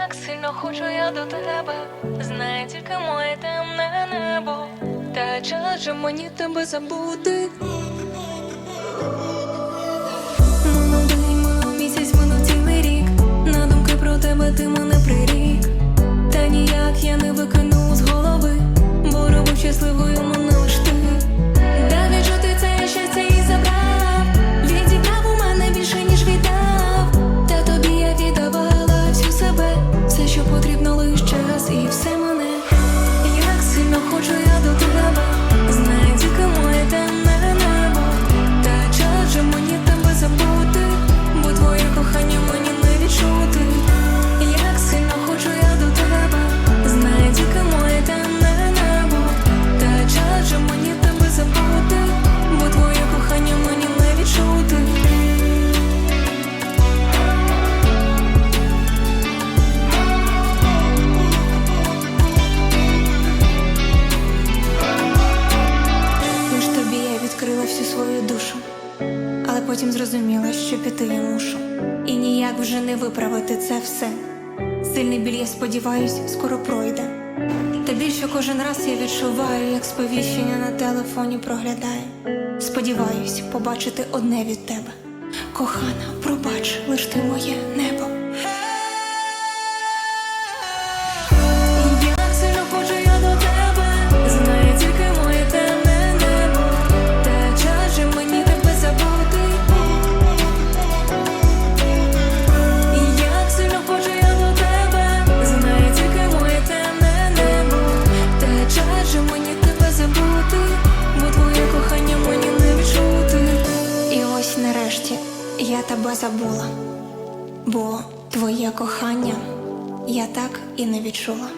Як сильно хочу я до тебе, знає тільки моє темне небо. Та чаже мені тебе забути. Я всю свою душу, але потім зрозуміла, що піти я мушу. І ніяк вже не виправити це все. Сильний біль, я сподіваюсь, скоро пройде. Та більше кожен раз я відчуваю, як сповіщення на телефоні проглядає. Сподіваюсь, побачити одне від тебе. Кохана, пробач, лиш ти моє небо. Нарешті я тебе забула, бо твоє кохання я так і не відчула.